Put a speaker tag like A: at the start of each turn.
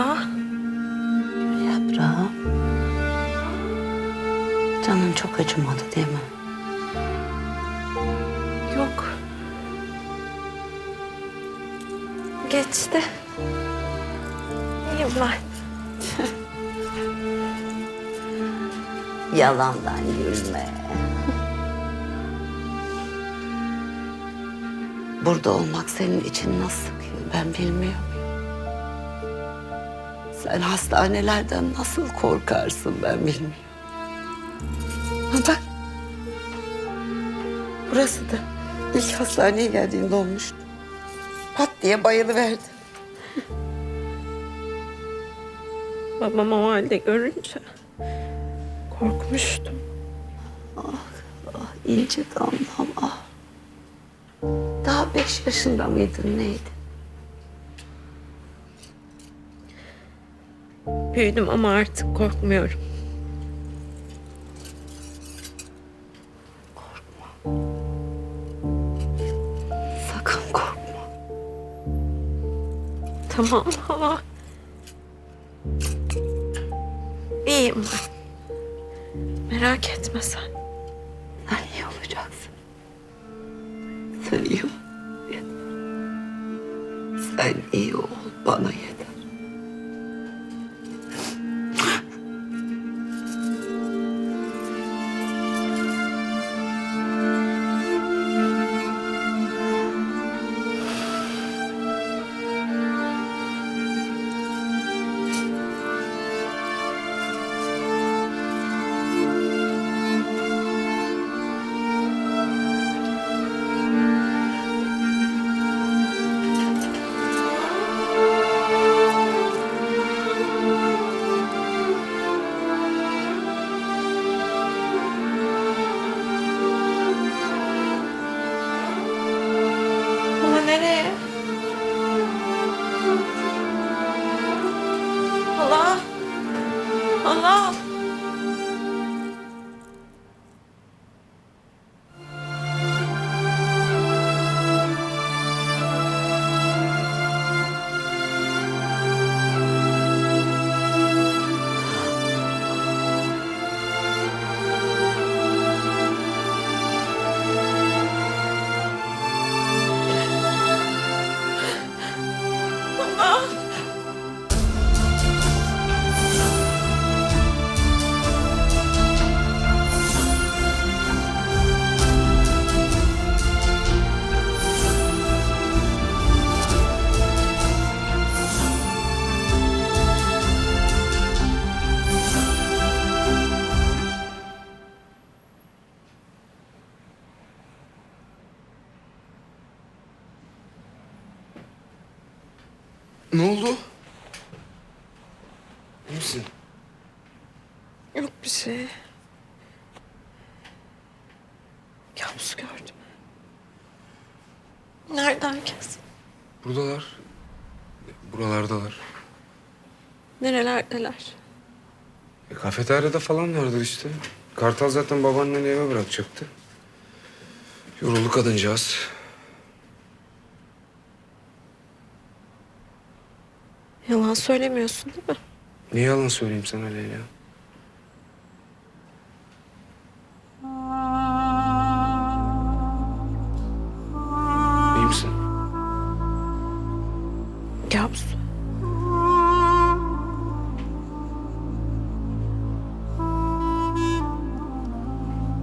A: Hala.
B: Yaprağım. Canın çok acımadı değil mi?
A: Yok. Geçti. İyiyim ben.
B: Yalandan gülme. Burada olmak senin için nasıl sıkıyor ben bilmiyorum. Sen hastanelerden nasıl korkarsın ben bilmiyorum. Ha bak. Burası da ilk hastaneye geldiğinde olmuştu. Pat diye bayılıverdi.
A: Babam o halde görünce korkmuştum.
B: Ah ince damlam ah. Daha beş yaşında mıydın neydi?
A: Büyüdüm ama artık korkmuyorum.
B: Sakın korkma.
A: Tamam. İyiyim ben. Merak etme sen.
B: Sen iyi olacaksın. Sen iyi ol. Sen iyi ol bana yeter.
A: Hala.
C: Ne oldu? İyi misin?
A: Yok bir şey. Kabus gördüm. Nerede herkes?
C: Buradalar. Buralardalar.
A: Nerelerdeler?
C: E, kafeteryada falan vardır işte. Kartal zaten babaanneni eve bırakacaktı. Yoruldu kadıncağız.
A: Yalan söylemiyorsun değil mi?
C: Niye yalan söyleyeyim sana Leyla? İyi misin? Kabus.